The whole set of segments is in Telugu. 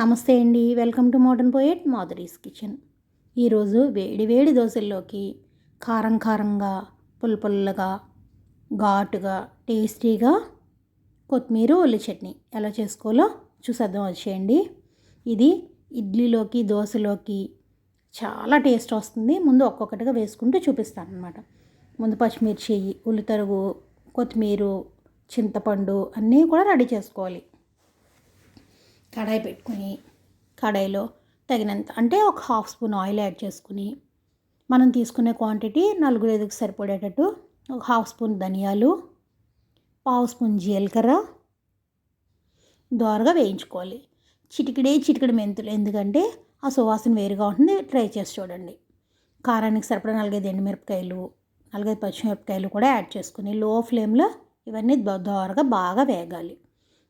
నమస్తే అండి. Welcome to modern poet Madhuri's kitchen. ఈరోజు వేడి వేడి దోశల్లోకి కారం కారంగా పుల్పుల్లగా ఘాటుగా టేస్టీగా కొత్తిమీర ఉల్లి చట్నీ. ఎలా చేసుకోవాలో చూసేద్దాం వచ్చేయండి. ఇది ఇడ్లీలోకి దోశలోకి చాలా టేస్ట్ వస్తుంది. ముందు ఒక్కొక్కటిగా వేసుకుంటూ చూపిస్తాను అనమాట ముందు పచ్చిమిర్చి ఉల్లితరుగు కొత్తిమీర చింతపండు అన్నీ కూడా రెడీ చేసుకోవాలి. కడాయి పెట్టుకుని కడాయిలో తగినంత అంటే ఒక హాఫ్ స్పూన్ ఆయిల్ యాడ్ చేసుకుని మనం తీసుకునే క్వాంటిటీ నలుగురు ఐదుకు సరిపడేటట్టు ఒక హాఫ్ స్పూన్ ధనియాలు పావు స్పూన్ జీలకర్ర దోరగా వేయించుకోవాలి. చిటికిడే చిటికిడి మెంతులు ఎందుకంటే ఆ సువాసన వేరుగా ఉంటుంది ట్రై చేసి చూడండి. కారానికి సరిపడా నాలుగైదు ఎండుమిరపకాయలు నాలుగైదు పచ్చిమిరపకాయలు కూడా యాడ్ చేసుకుని లో ఫ్లేమ్లో ఇవన్నీ దోరగా బాగా వేగాలి.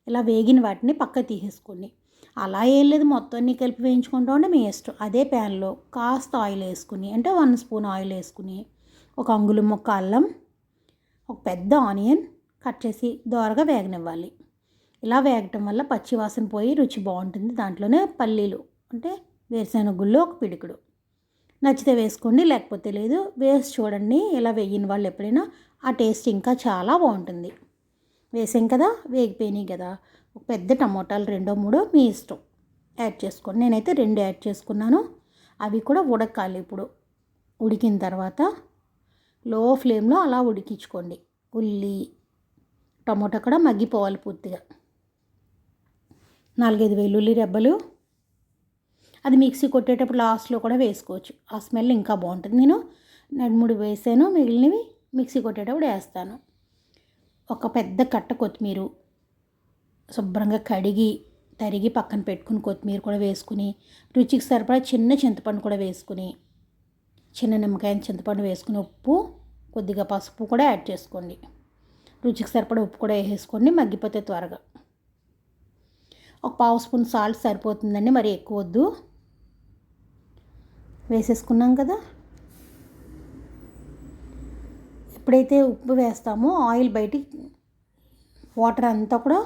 ఇలా వేగిన వాటిని పక్క తీసేసుకోండి. అలా ఏం లేదు మొత్తం అన్ని కలిపి వేయించుకుంటూ ఉంటే మీ ఇష్టం. అదే ప్యాన్లో కాస్త ఆయిల్ వేసుకుని అంటే వన్ స్పూన్ ఆయిల్ వేసుకుని ఒక అంగుళం ముక్క అల్లం ఒక పెద్ద ఆనియన్ కట్ చేసి దోరగా వేగనివ్వాలి. ఇలా వేగటం వల్ల పచ్చి వాసన పోయి రుచి బాగుంటుంది. దాంట్లోనే పల్లీలు అంటే వేరుశెనగ గుళ్ళు ఒక పిడికుడు. నచ్చితే వేసుకోండి లేకపోతే లేదు. వేసి చూడండి ఇలా వేయని వాళ్ళు ఎప్పుడైనా ఆ టేస్ట్ ఇంకా చాలా బాగుంటుంది. వేసాం కదా వేగిపోయినాయి కదా. ఒక పెద్ద టమోటాలు రెండో మూడో మీ ఇష్టం. యాడ్ చేసుకోండి. నేనైతే రెండు యాడ్ చేసుకున్నాను. అవి కూడా ఉడకాలి ఇప్పుడు. ఉడికిన తర్వాత లో ఫ్లేమ్లో అలా ఉడికించుకోండి. ఉల్లి టమోటా కూడా మగ్గిపోవాలి పూర్తిగా. నాలుగైదు వెల్లుల్లి రెబ్బలు. అది మిక్సీ కొట్టేటప్పుడు లాస్ట్లో కూడా వేసుకోవచ్చు. ఆ స్మెల్ ఇంకా బాగుంటుంది. నేను రెండు వేసాను. మిగిలినవి మిక్సీ కొట్టేటప్పుడు వేస్తాను. ఒక పెద్ద కట్ట కొత్తిమీర శుభ్రంగా కడిగి తరిగి పక్కన పెట్టుకుని కొత్తిమీర కూడా వేసుకుని రుచికి సరిపడా చిన్న చింతపండు కూడా వేసుకుని చిన్న నిమ్మకాయ చింతపండు వేసుకుని ఉప్పు కొద్దిగా పసుపు కూడా యాడ్ చేసుకోండి. రుచికి సరిపడా ఉప్పు కూడా వేసేసుకోండి మగ్గిపోతే త్వరగా. ఒక పావు స్పూన్ సాల్ట్ సరిపోతుందండి మరి ఎక్కువ వద్దు. వేసేసుకున్నాం కదా? ఎప్పుడైతే ఉప్పు వేస్తామో ఆయిల్ బయటికి వాటర్ అంతా కూడా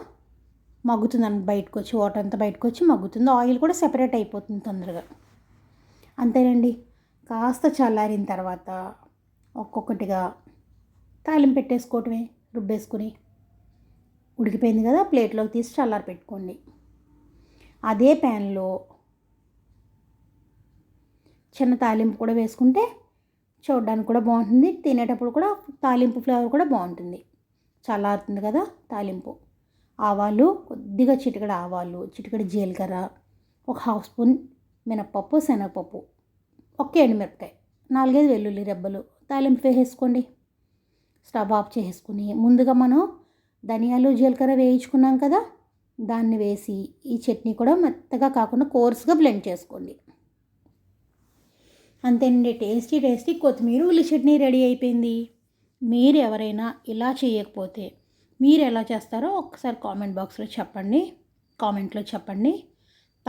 మగ్గుతుందండి బయటకు వచ్చి వాటర్ అంతా బయటకు వచ్చి మగ్గుతుంది. ఆయిల్ కూడా సెపరేట్ అయిపోతుంది తొందరగా. అంతేనండి. కాస్త చల్లారిన తర్వాత ఒక్కొక్కటిగా తాలింపు పెట్టేసుకోవటమే రుబ్బేసుకుని. ఉడికిపోయింది కదా ప్లేట్లోకి తీసి చల్లారి పెట్టుకోండి. అదే ప్యాన్లో చిన్న తాలింపు కూడా వేసుకుంటే చూడడానికి కూడా బాగుంటుంది. తినేటప్పుడు కూడా తాలింపు ఫ్లేవర్ కూడా బాగుంటుంది. చల్లారుతుంది కదా తాలింపు. ఆవాలు కొద్దిగా చిటికడ ఆవాలు చిటికడ జీలకర్ర ఒక హాఫ్ స్పూన్ మినప్పప్పు శనగపప్పు ఒక ఎండుమిరపకాయ నాలుగైదు వెల్లుల్లి రెబ్బలు తాలింపు వేసేసుకోండి. స్టవ్ ఆఫ్ చేసుకుని ముందుగా మనం ధనియాలు జీలకర్ర వేయించుకున్నాం కదా దాన్ని వేసి ఈ చట్నీ కూడా మెత్తగా కాకుండా కోర్స్గా బ్లెండ్ చేసుకోండి. అంతేనండి. టేస్టీ టేస్టీ కొత్తిమీర ఉల్లి చట్నీ రెడీ అయిపోయింది. మీరు ఎవరైనా ఇలా చేయకపోతే మీరు ఎలా చేస్తారో ఒకసారి కామెంట్ బాక్స్లో చెప్పండి. కామెంట్లో చెప్పండి.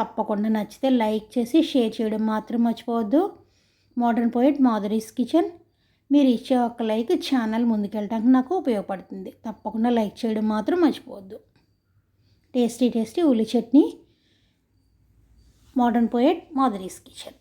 తప్పకుండా నచ్చితే లైక్ చేసి షేర్ చేయడం మాత్రం మర్చిపోవద్దు. Modern poet Madhuri's kitchen. మీరు ఇచ్చే ఒక లైక్ ఛానల్ ముందుకెళ్ళడానికి నాకు ఉపయోగపడుతుంది. తప్పకుండా లైక్ చేయడం మాత్రం మర్చిపోవద్దు. టేస్టీ టేస్టీ ఉల్లి chutney. Modern poet Madhuri's kitchen.